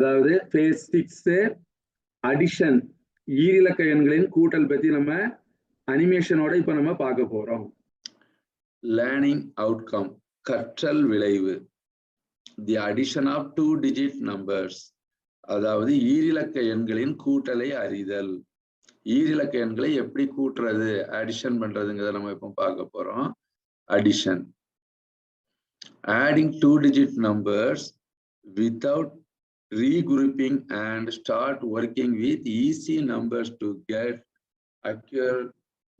அதாவது face six addition ஈரிலக்க எண்களின் கூட்டல் பத்தி நம்ம அனிமேஷனோட இப்ப நம்ம பார்க்க போறோம். லேர்னிங் அவுட்கம் கற்றல் விளைவு. The addition of two digit numbers அதாவது ஈரிலக்க எண்களின் கூட்டலை அறிதல். ஈரிலக்க எண்களை எப்படி கூட்டுறது அடிஷன் பண்றதுங்கிறத நம்ம இப்போ பார்க்க போறோம். Addition adding two digit numbers without regrouping and start working with easy numbers to get occur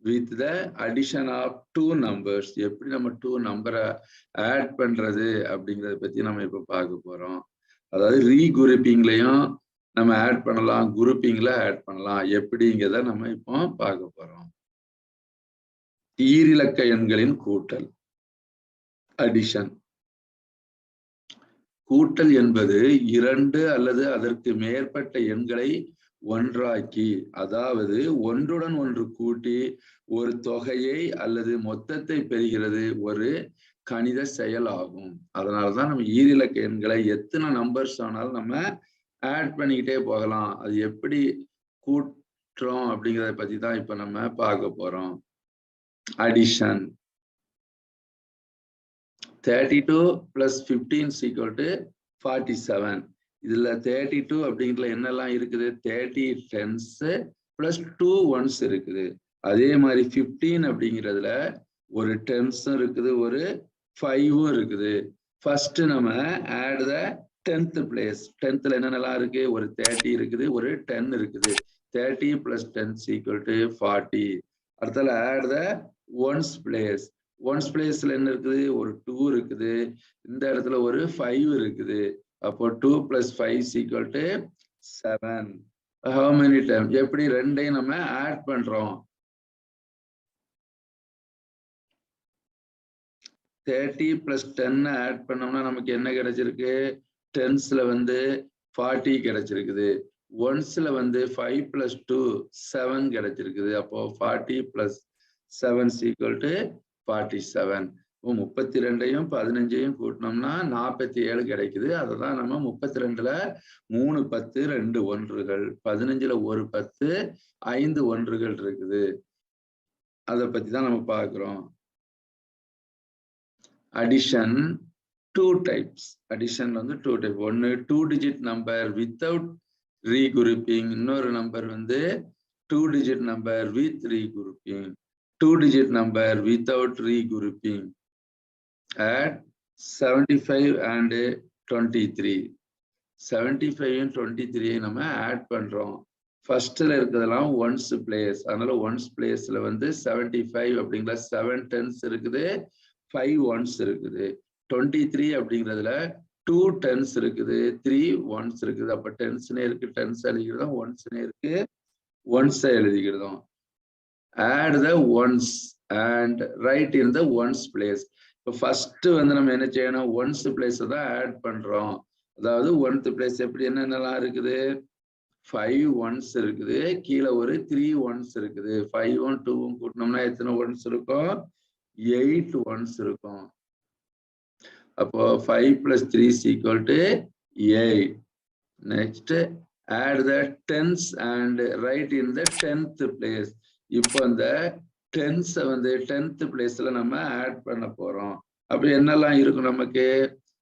with the addition of two numbers. எப்படி நம்ம டூ நம்பரை ஆட் பண்றது அப்படிங்கறத பத்தி நம்ம இப்ப பார்க்க போறோம். அதாவது ரீகுரூப்பிங்லயும் நம்ம ஆட் பண்ணலாம் குரூப்பிங்ல ஆட் பண்ணலாம். எப்படிங்கிறத நம்ம இப்போ பார்க்க போறோம். ஈரிலக்க எண்களின் கூட்டல் அடிஷன் கூட்டல் என்பது இரண்டு அல்லது அதற்கு மேற்பட்ட எண்களை ஒன்றாக்கி அதாவது ஒன்றுடன் ஒன்று கூட்டி ஒரு தொகையை அல்லது மொத்தத்தை பெறுகிறது ஒரு கணித செயல் ஆகும் அதனாலதான் நம்ம ஈரிலக்க எண்களை எத்தனை நம்பர்ஸ் ஆனாலும் நம்ம ஆட் பண்ணிக்கிட்டே போகலாம். அது எப்படி கூட்டுறோம் அப்படிங்கிறத பத்தி தான் இப்ப நம்ம பார்க்க போறோம். Addition thirty two plus fifteen equal to forty seven இதில் தேர்ட்டி டூ அப்படிங்கிறதுல என்னெல்லாம் இருக்குது? Thirty tens plus two ones இருக்குது. அதே மாதிரி ஃபிஃப்டீன் அப்படிங்கிறதுல ஒரு டென்ஸும் இருக்குது ஒரு ஃபைவும் இருக்குது. ஃபர்ஸ்ட் நம்ம ஆட் த டென்த் பிளேஸ் டென்த்தில் என்னென்னலாம் இருக்கு? ஒரு தேர்ட்டி இருக்குது ஒரு டென் இருக்குது. Thirty plus ten equal to forty அடுத்தால add the ones place ones பிளேஸ்ல என்ன இருக்குது? ஒரு டூ இருக்குது. இந்த இடத்துல ஒரு ஃபைவ் இருக்குது. அப்போ two plus five equal to seven how many time எப்படி ரெண்டையும் நம்ம ஆட் பண்றோம்? தேர்ட்டி பிளஸ் டென் ஆட் பண்ணோம்னா நமக்கு என்ன கிடைச்சிருக்கு? டென்ஸ்ல வந்து ஃபார்ட்டி கிடைச்சிருக்குது. ஒன்ஸ்ல வந்து ஃபைவ் பிளஸ் டூ செவன் கிடைச்சிருக்குது. அப்போ forty plus seven equal to forty seven இப்போ முப்பத்தி ரெண்டையும் பதினஞ்சையும் கூட்டினோம்னா நாற்பத்தி ஏழு கிடைக்குது. அதை தான் நம்ம முப்பத்தி ரெண்டுல மூணு பத்து ரெண்டு ஒன்றுகள். பதினஞ்சுல ஒரு பத்து ஐந்து ஒன்றுகள் இருக்குது. அதை பத்தி தான் நம்ம பார்க்குறோம். அடிஷன் டூ டைப்ஸ் அடிஷன் வந்து டூ டைப் ஒன்று two digit number without regrouping இன்னொரு நம்பர் வந்து two digit number with regrouping two digit number without regrouping at 75 and 23 75 and 23 நம்ம ஆட் பண்றோம். ஃபர்ஸ்ட்ல இருக்கிறதெல்லாம் ஒன்ஸ் பிளேஸ் அதனால ஒன்ஸ் பிளேஸ்ல வந்து 75 அப்படிங்கிற செவன் டென்ஸ் இருக்குது ஃபைவ் ஒன்ஸ் இருக்குது. டுவெண்ட்டி த்ரீ அப்படிங்கிறதுல டூ டென்ஸ் இருக்குது த்ரீ ஒன்ஸ் இருக்குது. அப்ப டென்ஸ்னே இருக்கு டென்ஸ் எழுதிக்கிறதும் ஒன்ஸ்னே இருக்கு ones எழுதிக்கிறதும். Add the ones and write in the ones place இப்போ ஃபர்ஸ்ட் வந்து நம்ம என்ன செய்யணும்? ஒன்ஸ் பிளேஸ் தான் ஆட் பண்றோம். அதாவது ஒன்த் பிளேஸ் எப்படி என்னென்னலாம் இருக்குது? ஃபைவ் ஒன்ஸ் இருக்குது. கீழே ஒரு த்ரீ ஒன்ஸ் இருக்குது. ஃபைவ் ஒன் டூவும் கூட்டினோம்னா எத்தனை ஒன்ஸ் இருக்கும்? எயிட் ஒன்ஸ் இருக்கும். அப்போ five plus three equal to eight next add the tens and write in the tenth place இப்போ அந்த டென்ஸை வந்து டென்த் பிளேஸ்ல நம்ம ஆட் பண்ண போறோம். அப்படி என்னெல்லாம் இருக்கும் நமக்கு?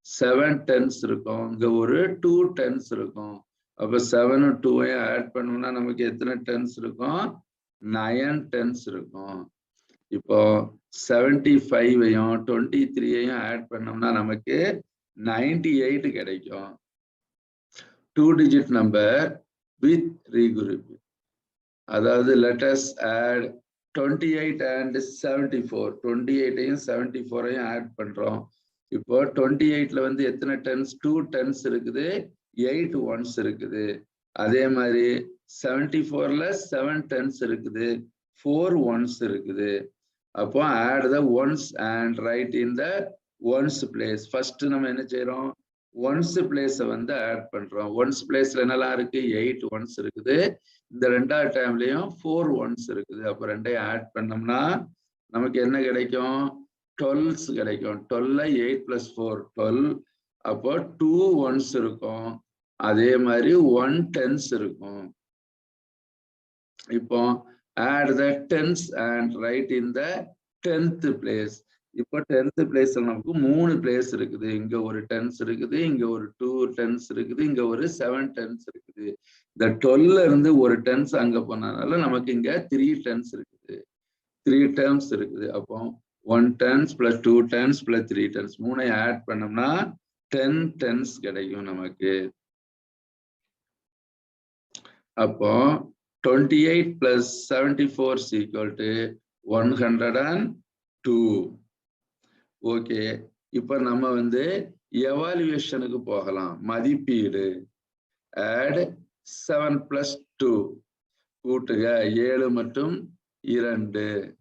செவன் டென்ஸ் இருக்கும். இங்க ஒரு டூ டென்ஸ் இருக்கும். அப்போ செவனும் டூவையும் ஆட் பண்ணோம்னா நமக்கு எத்தனை டென்ஸ் இருக்கும்? நயன் டென்ஸ் இருக்கும். இப்போ செவன்டி ஃபைவையும் டுவெண்ட்டி த்ரீயையும் ஆட் பண்ணோம்னா நமக்கு நைன்டி எயிட் கிடைக்கும் two digit number with regroup அதாவது let's add twenty eight and seventy four twenty எயிட்டையும் seventy ஃபோரையும் ஆட் பண்றோம். இப்போ டுவெண்ட்டி எயிட்ல வந்து எத்தனை டென்ஸ் டூ டென்ஸ் இருக்குது. எயிட் ஒன்ஸ் இருக்குது. அதே மாதிரி செவன்டி ஃபோர்ல செவன் டென்ஸ் இருக்குது. ஃபோர் ஒன்ஸ் இருக்குது. அப்போ add the ones and write in the ones place first நம்ம என்ன செய்யறோம் ஒன்ஸ் பிளேஸை வந்து ஆட் பண்றோம். ஒன்ஸ் பிளேஸ்ல என்னெல்லாம் இருக்கு? எயிட் ஒன்ஸ் இருக்குது. இந்த ரெண்டாவது டைம்லயும் ஃபோர் ஒன்ஸ் இருக்குது. அப்போ ரெண்டையும் ஆட் பண்ணோம்னா நமக்கு என்ன கிடைக்கும்? டுவெல்ஸ் கிடைக்கும். டுவெல்ல எயிட் பிளஸ் ஃபோர் டுவெல் அப்போ டூ ஒன்ஸ் இருக்கும். அதே மாதிரி ஒன் டென்ஸ் இருக்கும். இப்போ add the tens and write in the tenth place இப்போ டென்த் பிளேஸ்ல நமக்கு மூணு பிளேஸ் இருக்குது. இங்க ஒரு டென்ஸ் இருக்குது இங்க ஒரு டூ டென்ஸ் இருக்குது இங்க ஒரு செவன் டென்ஸ் இருக்குது. இந்த டுவெல்ல இருந்து ஒரு டென்ஸ் அங்க போனதுனால நமக்கு இங்க த்ரீ டென்ஸ் இருக்குது. த்ரீ டேர்ம்ஸ் இருக்குது. அப்போ one tens plus two tens plus three tens மூணையும் ஆட் பண்ணோம்னா டென் டென்ஸ் கிடைக்கும் நமக்கு. அப்போ twenty eight plus seventy four equal to one hundred and two okay. இப்போ நம்ம வந்து எவாலுவேஷனுக்கு போகலாம். மதிப்பீடு. ஆட் செவன் பிளஸ் டூ கூட்டுக ஏழு மற்றும் இரண்டு.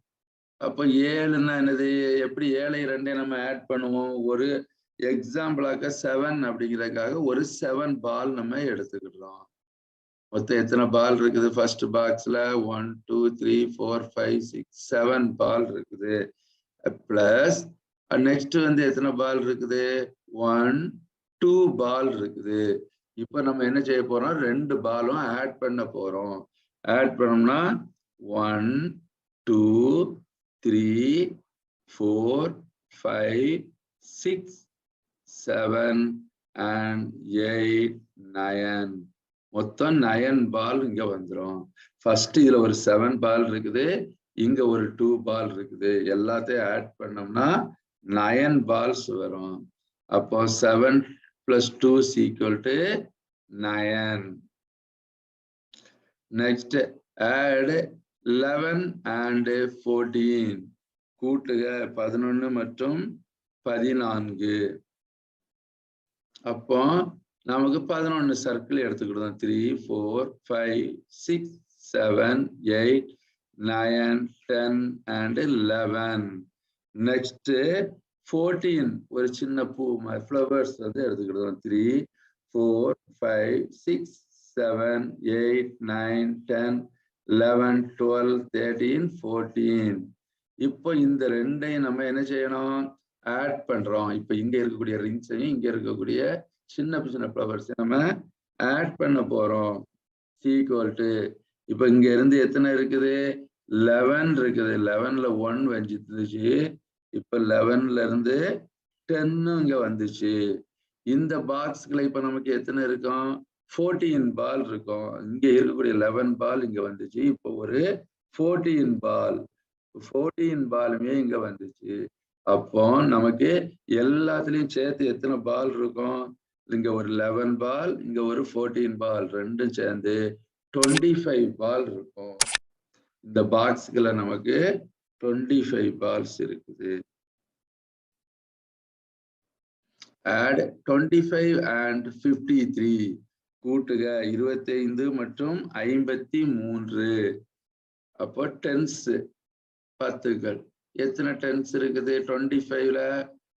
அப்போ ஏழுன்னா என்னது? எப்படி ஏழை ரெண்டே நம்ம ஆட் பண்ணுவோம்? ஒரு எக்ஸாம்பிளாக்க செவன் அப்படிங்கிறதுக்காக ஒரு செவன் பால் நம்ம எடுத்துக்கிடுறோம். மொத்தம் எத்தனை பால் இருக்குது? ஃபர்ஸ்ட் பாக்ஸ்ல one two three four five six seven ball இருக்குது. பிளஸ் நெக்ஸ்ட் வந்து எத்தனை பால் இருக்குது? ஒன் டூ பால் இருக்குது. இப்போ நம்ம என்ன செய்ய போறோம்? ரெண்டு பாலும் ஆட் பண்ண போறோம். ஆட் பண்ணோம்னா one two three four five six seven and eight nine மொத்தம் நயன் பால் இங்க வந்துடும் ஃபர்ஸ்ட் இதுல ஒரு செவன் பால் இருக்குது. இங்க ஒரு டூ பால் இருக்குது. எல்லாத்தையும் ஆட் பண்ணோம்னா நயன் பால்ஸ் வரும். அப்போ seven plus two equal to nine next add eleven and fourteen கூட்டுக பதினொன்னு மற்றும் பதினான்கு. அப்போ நமக்கு பதினொன்னு சர்க்கிள் எடுத்துக்கிட்டோம் three four five six seven eight nine ten and eleven next fourteen ஒரு சின்ன பூ ஃப்ளவர்ஸ் வந்து எடுத்துக்கிட்டோம் three four five six seven eight nine ten eleven twelve thirteen fourteen இப்போ இந்த ரெண்டையும் நம்ம என்ன செய்யணும்? ஆட் பண்றோம். இப்போ இங்க இருக்கக்கூடிய ரிங்ஸையும் இங்க இருக்கக்கூடிய சின்ன சின்ன ஃப்ளவர்ஸ் நம்ம ஆட் பண்ண போறோம். சீக்வல் டு இப்போ இங்க இருந்து எத்தனை இருக்குது? லெவன் இருக்குது. லெவன்ல ஒன் வந்துச்சு. இப்ப லெவன்ல இருந்து டென்னு இங்க வந்துச்சு. இந்த பாக்ஸ்களை இப்ப நமக்கு எத்தனை இருக்கும்? ஃபோர்டீன் பால் இருக்கும். இங்க இருக்கக்கூடிய லெவன் பால் இங்க வந்துச்சு. இப்போ ஒரு ஃபோர்டீன் பால் ஃபோர்டீன் பாலுமே இங்க வந்துச்சு. அப்போ நமக்கு எல்லாத்துலயும் சேர்த்து எத்தனை பால் இருக்கும்? இங்க ஒரு லெவன் பால் இங்க ஒரு ஃபோர்டீன் பால் ரெண்டும் சேர்ந்து டுவெண்ட்டி ஃபைவ் பால் இருக்கும். இந்த பாக்ஸ்களை நமக்கு டுவெண்ட்டி ஃபைவ் பால்ஸ் இருக்குது. Add twenty five and fifty three கூட்டுக இருபத்தைந்து மற்றும் ஐம்பத்தி மூன்று. அப்போ டென்ஸ் பத்துகள். எத்தனை டென்ஸ் இருக்குது? டுவெண்ட்டி ஃபைவ்ல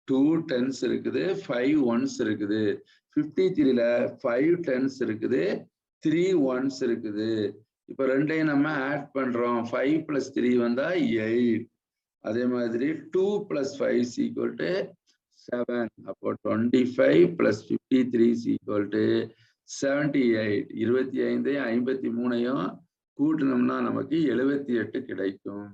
டூ டென்ஸ் இருக்குது ஃபைவ் ஒன்ஸ் இருக்குது. ஃபிஃப்டி த்ரீல ஃபைவ் டென்ஸ் இருக்குது த்ரீ ஒன்ஸ் இருக்குது. இப்போ ரெண்டையும் நம்ம ஆட் பண்றோம். ஃபைவ் பிளஸ் த்ரீ வந்தா எயிட் அதே மாதிரி two plus five equal to seven அப்போ twenty five plus fifty three equal to seventy eight இருபத்தி ஐந்து ஐம்பத்தி மூணையும் கூட்டினோம்னா நமக்கு எழுபத்தி எட்டு கிடைக்கும்.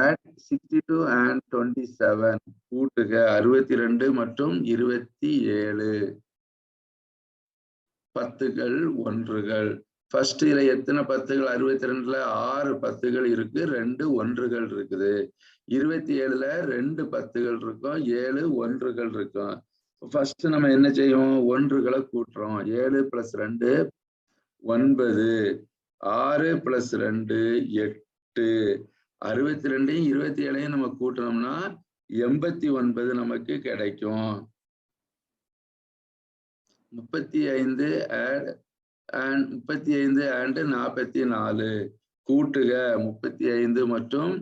Add sixty two and twenty seven கூட்டுக அறுபத்தி ரெண்டு மற்றும் இருபத்தி ஏழு. பத்துகள் ஒன்றுகள். ஃபர்ஸ்ட் இதுல எத்தனை பத்துகள்? அறுபத்தி ரெண்டுல ஆறு பத்துகள் இருக்கு ரெண்டு ஒன்றுகள் இருக்குது. இருபத்தி ஏழுல ரெண்டு பத்துகள் இருக்கும் ஏழு ஒன்றுகள் இருக்கும். ஃபர்ஸ்ட் நம்ம என்ன செய்வோம்? ஒன்றுகளை கூட்டுறோம். ஏழு பிளஸ் ரெண்டு ஒன்பது. ஆறு பிளஸ் ரெண்டு எட்டு. அறுபத்தி ரெண்டையும் இருபத்தி ஏழையும் நம்ம கூட்டினோம்னா எண்பத்தி ஒன்பது நமக்கு கிடைக்கும். முப்பத்தி ஐந்து அண்ட் முப்பத்தி ஐந்து அண்ட் நாற்பத்தி நாலு. கூட்டுக முப்பத்தி ஐந்து மற்றும்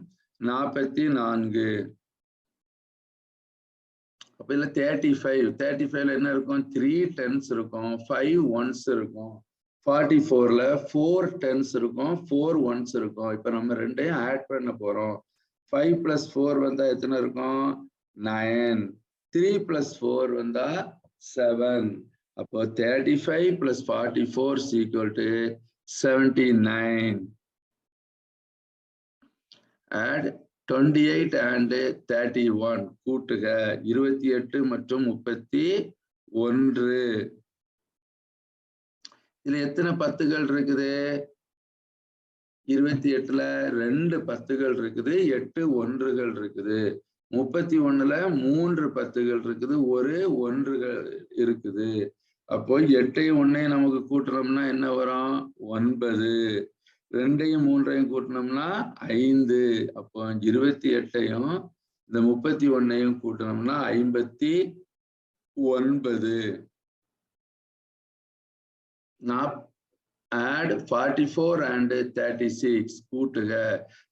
நாற்பத்தி நான்கு. அப்ப இல்ல தேர்ட்டி ஃபைவ் தேர்ட்டி ஃபைவ்ல என்ன இருக்கும்? த்ரீ டென்ஸ் இருக்கும் ஃபைவ் ஒன்ஸ் இருக்கும். ஃபார்ட்டி ஃபோர்ல ஃபோர் டென்ஸ் இருக்கும் ஃபோர் ஒன்ஸ் இருக்கும். இப்ப நம்ம ரெண்டையும் ஆட் பண்ண போறோம். ஃபைவ் பிளஸ் ஃபோர் வந்தா எத்தனை இருக்கும்? நயன் த்ரீ பிளஸ் ஃபோர் வந்தா செவன் அப்போ thirty five plus forty four equal to seventy nine add twenty eight and thirty one கூட்டுக இருபத்தி எட்டு மற்றும் முப்பத்தி ஒன்று. இதுல எத்தனை பத்துகள் இருக்குது? இருபத்தி எட்டுல ரெண்டு பத்துகள் இருக்குது எட்டு ஒன்றுகள் இருக்குது. முப்பத்தி ஒண்ணுல மூன்று பத்துகள் இருக்குது ஒரு ஒன்றுகள் இருக்குது. அப்போ எட்டையும் ஒன்னையும் நமக்கு கூட்டுறோம்னா என்ன வரும்? ஒன்பது. ரெண்டையும் மூன்றையும் கூட்டினோம்னா ஐந்து. அப்போ இருபத்தி எட்டையும் இந்த முப்பத்தி ஒன்னையும் கூட்டினோம்னா ஐம்பத்தி ஒன்பது. நாப் add forty four and thirty six கூட்டுக.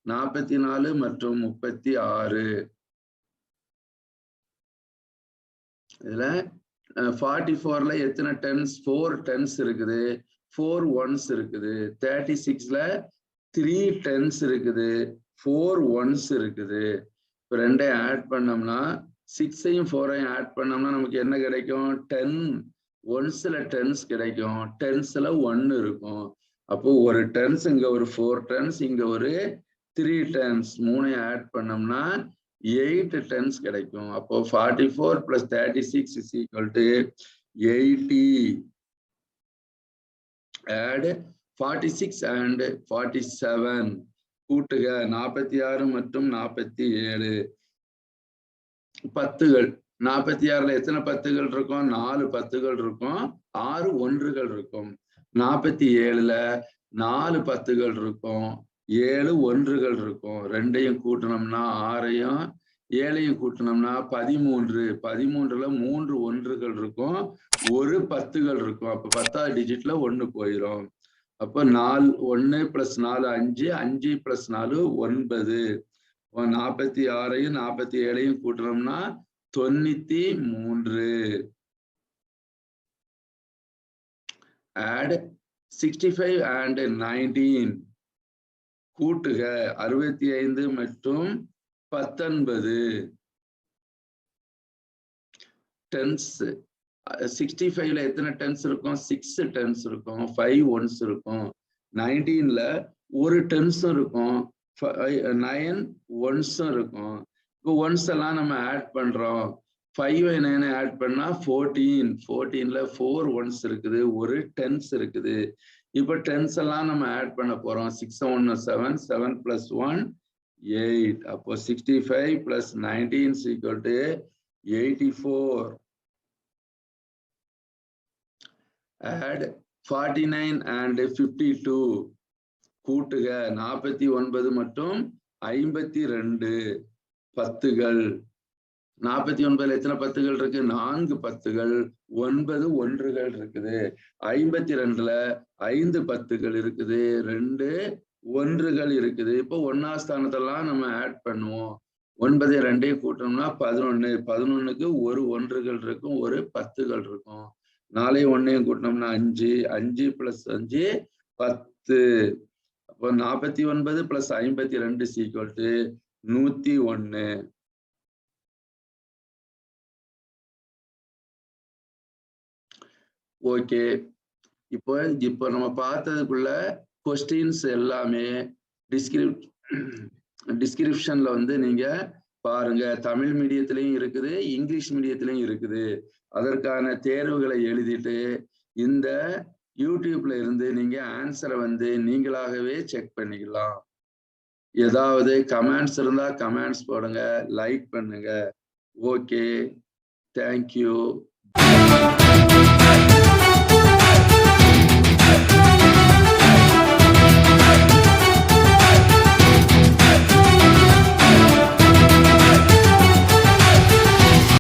நாற்பத்தி நாலு மற்றும் முப்பத்தி ஆறு. இதுல ஃபார்ட்டி ஃபோர்ல எத்தனை டென்ஸ் ஃபோர் டென்ஸ் இருக்குது. ஃபோர் ஒன்ஸ் இருக்குது. தேர்ட்டி சிக்ஸ்ல த்ரீ டென்ஸ் இருக்குது. ஃபோர் ஒன்ஸ் இருக்குது. இப்போ ரெண்டையும் ஆட் பண்ணோம்னா சிக்ஸையும் ஃபோரையும் ஆட் பண்ணோம்னா நமக்கு என்ன கிடைக்கும்? டென் ஒன்ஸில் டென்ஸ் கிடைக்கும். டென்ஸில் ஒன்னு இருக்கும். அப்போ ஒரு டென்ஸ் இங்கே ஒரு ஃபோர் டென்ஸ் இங்கே ஒரு த்ரீ டென்ஸ் மூணையும் ஆட் பண்ணோம்னா எயிட் டென்ஸ் கிடைக்கும். அப்போ forty four plus thirty six is equal to eighty add forty six and forty seven கூட்டுக நாற்பத்தி ஆறு மற்றும் நாற்பத்தி ஏழு. பத்துகள். நாற்பத்தி ஆறுல எத்தனை பத்துகள் இருக்கும்? நாலு பத்துகள் இருக்கும். ஆறு ஒன்றுகள் இருக்கும். நாற்பத்தி ஏழுல நாலு பத்துகள் இருக்கும். ஏழு ஒன்றுகள் இருக்கும் ரெண்டையும் கூட்டினோம்னா ஆறையும் ஏழையும் கூட்டினோம்னா பதிமூன்று. பதிமூன்றுல மூன்று ஒன்றுகள் இருக்கும் ஒரு பத்துகள் இருக்கும் அப்ப பத்தாவது டிஜிட்ல ஒன்று போயிடும் அப்போ நாலு ஒன்னு பிளஸ் நாலு அஞ்சு அஞ்சு பிளஸ் நாலு ஒன்பது. நாற்பத்தி ஆறையும் நாற்பத்தி ஏழையும் கூட்டினோம்னா தொண்ணூத்தி மூன்று. Add sixty five and nineteen கூட்டுக. அறுபத்தி ஐந்து மற்றும் பத்தொன்பது. டென்ஸ் சிக்ஸ்டி ஃபைவ்ல எத்தனை டென்ஸ் இருக்கும்? சிக்ஸ் டென்ஸ் இருக்கும். ஃபைவ் ஒன்ஸ் இருக்கும். நைன்டீன்ல ஒரு டென்ஸும் இருக்கும். நைன் ஒன்ஸும் uh, இருக்கும். இப்போ ஒன்ஸ் எல்லாம் நம்ம ஆட் பண்றோம். ஃபைவ் நைன் ஆட் பண்ணா ஃபோர்டீன் ஃபோர்டீன்ல ஃபோர் ஒன்ஸ் இருக்குது. ஒரு டென்ஸ் இருக்குது. இப்போ டென்ஸ் எல்லாம் நம்ம ஆட் பண்ண போகிறோம் சிக்ஸ் ஒன்று seven seven plus one eight அப்போ sixty five plus nineteen equal to eighty four add forty nine and fifty two கூட்டுக நாற்பத்தி ஒன்பது மற்றும் ஐம்பத்தி ரெண்டு பத்துகள். நாற்பத்தி ஒன்பதுல எத்தனை பத்துகள் இருக்கு? நான்கு பத்துகள் ஒன்பது ஒன்றுகள் இருக்குது. ஐம்பத்தி ரெண்டுல ஐந்து பத்துகள் இருக்குது. ரெண்டு ஒன்றுகள் இருக்குது. இப்போ ஒன்னா ஸ்தானத்தெல்லாம் நம்ம ஆட் பண்ணுவோம். ஒன்பது ரெண்டையும் கூட்டணும்னா பதினொன்று பதினொன்னுக்கு ஒரு ஒன்றுகள் இருக்கும் ஒரு பத்துகள் இருக்கும். நாளையும் ஒன்னையும் கூட்டினோம்னா அஞ்சு. அஞ்சு பிளஸ் அஞ்சு பத்து. அப்போ நாற்பத்தி ஒன்பது பிளஸ் ஐம்பத்தி ரெண்டு சீக்வல் டு நூத்தி ஒன்று ஓகே. இப்போ இப்போ நம்ம பார்த்ததுக்குள்ள கொஸ்டின்ஸ் எல்லாமே டிஸ்கிரிப் டிஸ்கிரிப்ஷன்ல வந்து நீங்க பாருங்க. தமிழ் மீடியத்திலையும் இருக்குது இங்கிலீஷ் மீடியத்திலையும் இருக்குது. அதற்கான தேர்வுகளை எழுதிட்டு இந்த யூடியூப்ல இருந்து நீங்க ஆன்சரை வந்து நீங்களாகவே செக் பண்ணிக்கலாம். ஏதாவது கமெண்ட்ஸ் இருந்தா கமெண்ட்ஸ் போடுங்க லைக் பண்ணுங்க. ஓகே. தேங்க்யூ